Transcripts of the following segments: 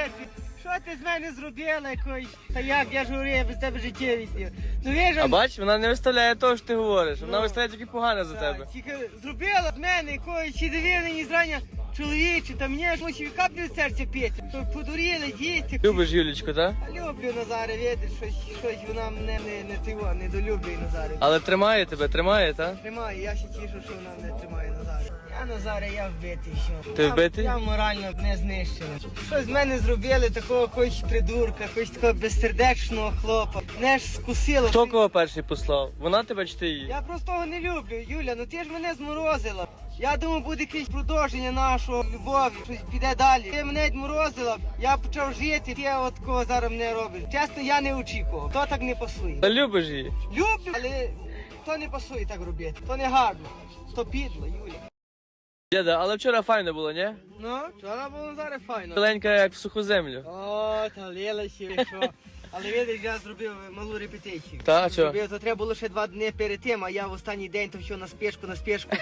Привіт! Що ти з мене зробила якось? Та як, я ж говорю, я без тебе життя віддів. Ну віж, А бач, вона не виставляє того, що ти говориш. Вона Ну. виставляє тільки погане за тебе. Тільки зробила з мене якоїсь чи дивили, ні зрання чоловічі, та мені ж мусив каплю з серця піти. То подуріли, діти. Любиш Юлічку, так? Люблю Назаре, видиш, щось, щось вона мене не, не тиво, не долюблює Назаре. Але тримає тебе, тримає, так? Тримає, я ще тішу, що вона мене тримає Назаре. Я Назаре, я вбитий, що. Ти вбитий? Я морально не знищений. Щось з мене зробили, такого якогось придурка, якогось такого безсердечного хлопа. Не ж скусило. Хто кого перший послав? Вона тебе чи ти її? Я просто того не люблю, Юля, ну ти ж мене зморозила. Я думав, буде якесь продовження нашого любові, щось піде далі. Ти мене зморозила, я почав жити, ти от кого зараз мене робиш. Чесно, я не очікував. То так не пасує. Та любиш її. Люблю, але то не пасує так робити. То не гарно. То підло, Юля. Діда, але вчора файно було, ні? Ну, вчора було зараз файно. Маленька, як в суху землю. О, та лілася, що. Але видиш, я зробив малу репетицію. Та, що? Зробив, то треба було ще два дні перед тим, а я в останній день то все на спешку, на спешку.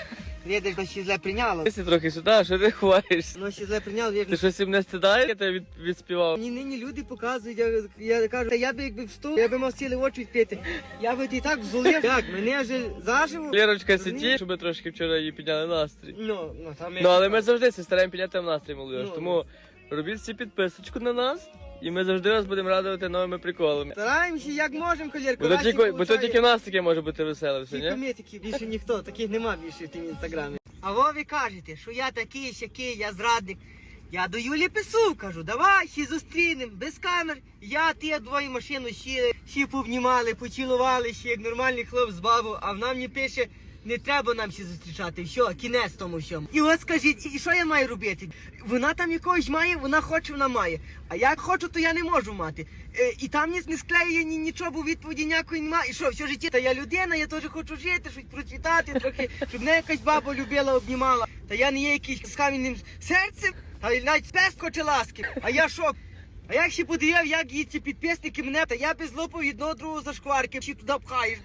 Видиш, то ще зле прийняло. Ти трохи сюди, що ти ховаєшся? Ну ще зле прийняло, Ти щось їм не стидаєш, я тебе від, відспівав? Мені нині люди показують, я, я кажу, та я би якби вступ, я би мав цілий очі відпити. Я би і так зулив. Так, мене вже заживо. Лірочка ситі, щоб трошки вчора її підняли настрій. Ну, ну, там Ну, але ми завжди це стараємо підняти настрій молодіж. Ну, Тому робіть всі підписочку на нас, і ми завжди вас будемо радувати новими приколами. Стараємося як можемо, колірку. Бо то тільки, бо то тільки в нас таке може бути веселе все, ні? ми такі, більше ніхто, таких нема більше в тім інстаграмі. А ви кажете, що я такий, сякий, я зрадник. Я до Юлі пису, кажу, давай ще зустрінемо, без камер. Я, ти, двоє машину сіли, всі пообнімали, поцілували ще, як нормальний хлоп з бабу, а вона мені пише, не треба нам ще зустрічати, все, кінець тому всьому. І от скажіть, і що я маю робити? Вона там якогось має, вона хоче, вона має. А як хочу, то я не можу мати. Е, і там ні, не склеює ні, нічого, бо відповіді ніякої немає. І що, все життя, та я людина, я теж хочу жити, щось процвітати трохи, щоб мене якась баба любила, обнімала. Та я не є якийсь з кам'яним серцем, та навіть пес хоче ласки. А я що? А як ще подивив, як її ці підписники мене, та я без лопу одного другого зашкварки, чи туди пхаєш.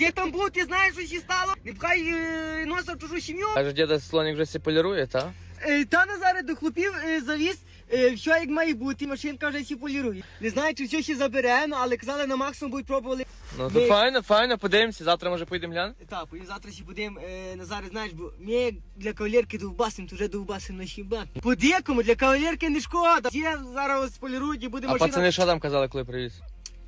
Ти там був, ти знаєш, що ще стало? Не пхай е, носа в чужу сім'ю. Каже, діда слоник вже все полірує, та? Е, Та Назаре до хлопів е, завіз, е, що як має бути, машинка вже всі полірує. Не знаю, чи все ще забере, ну, але казали, на максимум будуть пробували. Ну то Ми- файно, файно, подивимося, завтра може поїдемо глянути. Так, потім завтра ще будемо, е, Назаре, знаєш, бо ми як для кавалерки довбасим, то вже довбасим на хіба. По декому, для кавалерки не шкода. Є зараз ось полірують і буде А машина. пацани що там казали, коли привіз?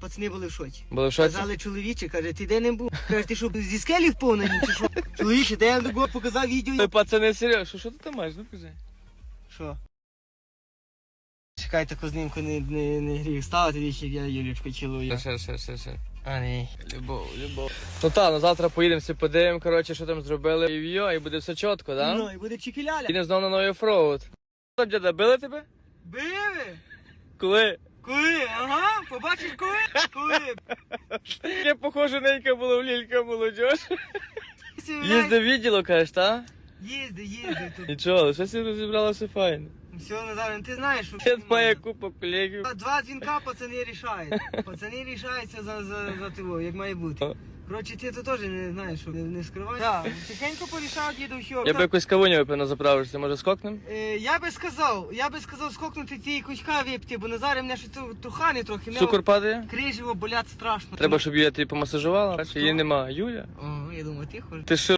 Пацани були в шоці. Були в шоці? Казали чоловіче, каже, ти де не був? Каже, ти що, зі скелі впав на чи що? Чоловіче, де я йому показав відео. Пацани, серйозно, що, що ти там маєш? Ну кажи. Що? Чекай, таку знімку не, не, не гріх ставити, вічі, я Юлічку цілую. Ще, ще, ще, ще. А, ні. Любов, любов. Ну так, ну завтра поїдемо, все подивимо, коротше, що там зробили. І йо, і буде все чітко, да? Ну, і буде чекіляля. Їдемо знову на новий оффроуд. Там діда, били тебе? Биви! Коли? Коли? Ага, побачиш коли? Коли? Я похоже ненька була в лілька молодіж. Їзди відділо, кажеш, та? Їзди, їзди тут. Нічого, але щось розібралося файно. Все, Назар, ти знаєш, що... Це має купа колегів. Два дзвінка пацани рішають. Пацани рішаються за, за, за того, як має бути. Коротше, ти то теж не знаєш, що не, не скриваєш. Так, тихенько порішав діду, що... Я би якусь кавуню випину на заправишся, може скокнем? Е, я би сказав, я би сказав скокнути ті кучка вип'ти, бо Назаре мене щось ту- тухане трохи. мене Цукор падає? Криживо болять страшно. Треба, щоб я тобі помасажувала. чи Її нема. Юля? О, я думаю, ти хочеш. Ти що?